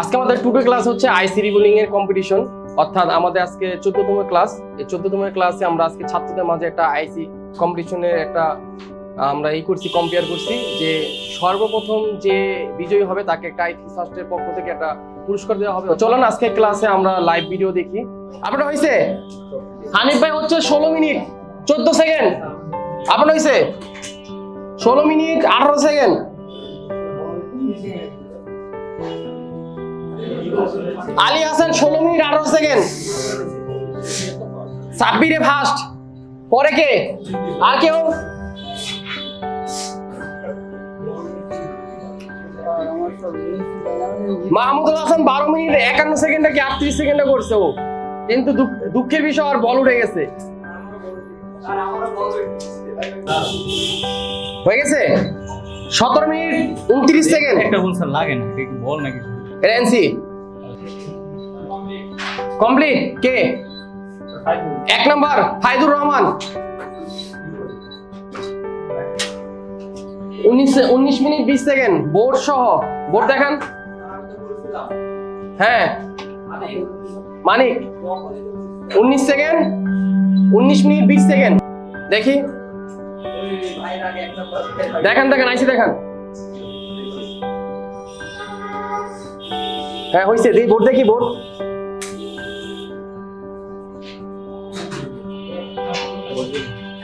আজকে আমাদের today class হচ্ছে আইসি রিবুলিং এর কম্পিটিশন অর্থাৎ আমাদের আজকে চোদ্দতম ক্লাস এই চোদ্দতম ক্লাসে আমরা আজকে ছাত্রদের মাঝে একটা আইসি কম্পিটিশনের একটা, আমরা এই করছি কম্পেয়ার করছি যে সর্বপ্রথম যে বিজয়ী হবে তাকে একটা আইসি ফার্স্টের পক্ষ থেকে একটা পুরস্কার দেওয়া হবে। চলুন আজকে ক্লাসে আমরা লাইভ ভিডিও দেখি। আপনার হয়েছে হানিফ ভাই হচ্ছে ষোলো মিনিট, চোদ্দ সেকেন্ড আপনার হয়েছে ষোলো মিনিট, আঠারো সেকেন্ড আলী হাসান ষোলো মিনিট আঠারো সেকেন্ড। সাব্বিরে ফার্স্ট পরে কে? আর কেউ? মাহমুদুল হাসান বারো মিনিট একান্ন সেকেন্ডে কি আটত্রিশ সেকেন্ডে করছে ও? কিন্তু দুঃখ- দুঃখের বিষয় আর বল উঠে গেছে। হয়ে গেছে? সতেরো মিনিট উনত্রিশ সেকেন্ড। একটা বলছে লাগে না। বল নাকি? এনসি। কমপ্লিট? কে? এক নম্বর, ফাইদুর রহমান। উনিশ মিনিট বিশ সেকেন্ড, বোর্ড সহ। বোর্ড দেখান। হ্যাঁ। মানিক, উনিশ সেকেন্ড, উনিশ মিনিট বিশ সেকেন্ড। দেখি। দেখান দেখান, আইসি দেখান। হ্যাঁ বোর্ড দেখি বোর্ড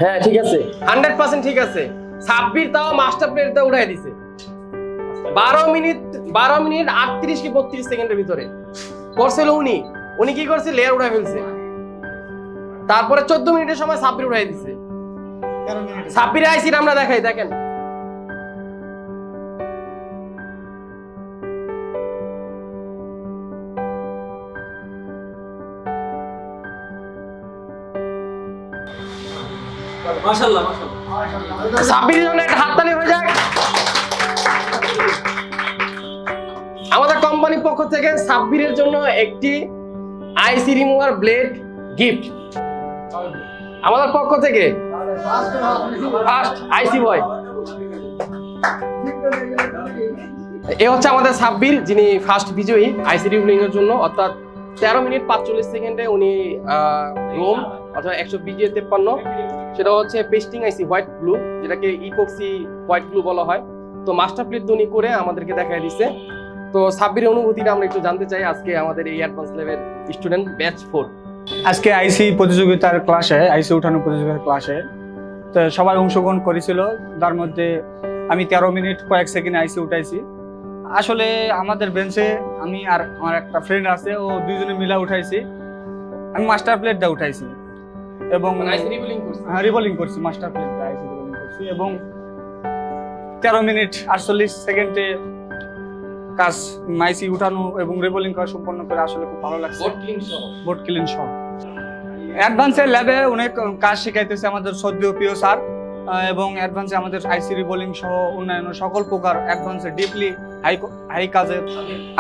হ্যাঁ ঠিক আছে। হান্ড্রেড পার্সেন্ট ঠিক আছে। ছাব্বির তাও মাস্টার দিছে। বারো মিনিট বারো মিনিট আটত্রিশ কি বত্রিশ সেকেন্ডের ভিতরে। করছিল উনি। উনি কি করছে? লেয়ার উঠাই ফেলছে। তারপরে চোদ্দ মিনিটের সময় সাব্বির উঠাই দিছে। সাব্বির আইসির আমরা দেখাই, দেখেন। জন্য একটা হাততালি হয়ে আমাদের কোম্পানির পক্ষ থেকে সাব্বিরের জন্য একটি আইসি রিমুভার ব্লেড গিফট আমাদের পক্ষ থেকে ফার্স্ট আইসি বয় এ হচ্ছে আমাদের সাব্বির যিনি ফার্স্ট বিজয়ী আইসি এর জন্য, অর্থাৎ তেরো মিনিট পাঁচচল্লিশ সেকেন্ডে উনি রোম অর্থাৎ একশো বিজে তেপ্পান্ন। সেটা হচ্ছে পেস্টিং আইসি হোয়াইট ব্লু যেটাকে ইপক্সি হোয়াইট ব্লু বলা হয়। তো মাস্টার প্লেট উনি করে আমাদেরকে দেখাই দিছে। তো সাব্বির অনুভূতিটা আমরা একটু জানতে চাই আজকে আমাদের এই advance level student batch four আজকে আইসি প্রতিযোগিতার ক্লাসে আইসি উঠানো প্রতিযোগিতার ক্লাসে তো সবাই অংশগ্রহণ করেছিল। তার মধ্যে আমি তেরো মিনিট কয়েক সেকেন্ড আইসি উঠাইছি। আসলে আমাদের বেঞ্চে আমি আর আমার একটা ফ্রেন্ড আছে, ও দুইজনে মিলা উঠাইছি। আমি মাস্টার প্লেটটা উঠাইছি। এবং হ্যাঁ রিভলিং করছি মাস্টার প্লেটটা আইসি রিভলিং করছি এবং তেরো মিনিট আটচল্লিশ সেকেন্ডে কাজ আইসি উঠানো এবং রিভলিং করা সম্পন্ন করে আসলে খুব ভালো লাগছে। বোর্ড ক্লিন সহ। বোর্ড ক্লিন সহ। অ্যাডভান্সের ল্যাবে অনেক কাজ শেখাইতেছে আমাদের সদ্য প্রিয় স্যার এবং অ্যাডভান্সে আমাদের আইসি বোলিং সহ অন্যান্য সকল প্রকার অ্যাডভান্সে ডিপলি হাই কাজের।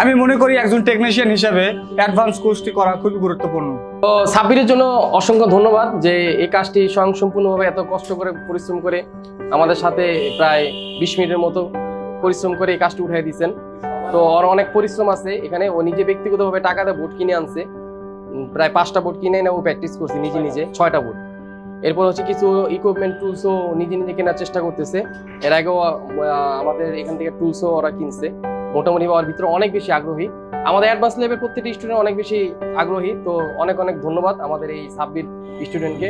আমি মনে করি একজন টেকনিশিয়ান হিসেবে অ্যাডভান্স কোর্সটি করা খুবই গুরুত্বপূর্ণ। তো সাব্বিরের জন্য অসংখ্য ধন্যবাদ যে এই কাজটি স্বয়ংসম্পূর্ণভাবে এত কষ্ট করে পরিশ্রম করে আমাদের সাথে প্রায় বিশ মিনিটের মতো পরিশ্রম করে এই কাজটি উঠাই দিয়েছেন। তো ওর অনেক পরিশ্রম আছে। এখানে ও নিজে ব্যক্তিগতভাবে টাকা দিয়ে বোট কিনে আনছে। প্রায় পাঁচটা বোট কিনে এনে ও প্র্যাকটিস করছে নিজে নিজে, ছয়টা বোট এরপর হচ্ছে কিছু ইকুইপমেন্ট টুলসও নিজে নিজে কেনার চেষ্টা করতেছে। এর আগেও আমাদের এখান থেকে টুলসও ওরা কিনছে। মোটামুটি ওর ভিতরে অনেক বেশি আগ্রহী। আমাদের অ্যাডভান্স লেভেল প্রত্যেকটি স্টুডেন্ট অনেক বেশি আগ্রহী তো অনেক অনেক ধন্যবাদ আমাদের এই সাব্বির স্টুডেন্টকে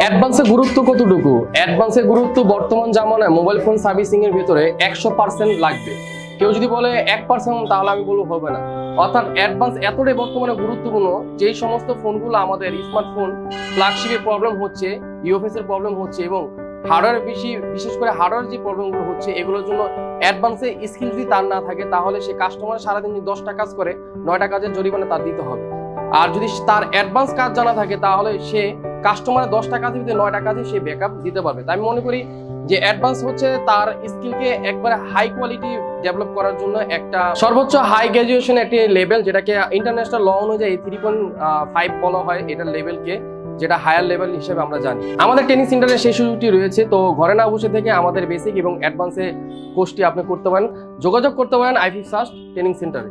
অ্যাডভান্সের গুরুত্ব কতটুকু? অ্যাডভান্সের গুরুত্ব বর্তমান জামানায় মোবাইল ফোন সার্ভিসিং এর ভিতরে একশো পার্সেন্ট লাগবে। কেউ যদি বলে এক পার্সেন্ট তাহলে আমি বলব হবে না। অর্থাৎ অ্যাডভান্স এতটাই বর্তমানে গুরুত্বপূর্ণ যেই সমস্ত ফোনগুলো আমাদের স্মার্টফোন ফ্ল্যাগশিপের প্রবলেম হচ্ছে ইউএফএস এর প্রবলেম হচ্ছে এবং হার্ডওয়্যার বেশি, বিশেষ করে হার্ডওয়্যার যে প্রবলেমগুলো হচ্ছে, এগুলোর জন্য অ্যাডভান্সে স্কিল যদি তার না থাকে, তাহলে সে কাস্টমার সারাদিন যদি দশটা কাজ করে, নয়টা কাজের জরিমানা তার দিতে হবে। আর যদি তার অ্যাডভান্স কাজ জানা থাকে, তাহলে সে কাস্টমারের দশটা কাজের ভিতরে নয়টা কাজে সে ব্যাকআপ দিতে পারবে। তাই আমি মনে করি যে অ্যাডভান্স হচ্ছে তার স্কিলকে একবারে হাই কোয়ালিটি ডেভেলপ করার জন্য একটা সর্বোচ্চ হাই গ্র্যাজুয়েশন একটি লেভেল যেটাকে ইন্টারন্যাশনাল ল অনুযায়ী থ্রি পয়েন্ট ফাইভ বলা হয়, এটার লেভেলকে যেটা হায়ার লেভেল হিসেবে আমরা জানি। আমাদের ট্রেনিং সেন্টারে সেই সুযোগটি রয়েছে, তো ঘরে না বসে থেকে আমাদের বেসিক এবং অ্যাডভান্সে কোর্সটি আপনি করতে পারেন। যোগাযোগ করতে পারেন আইফি ফার্স্ট ট্রেনিং সেন্টারে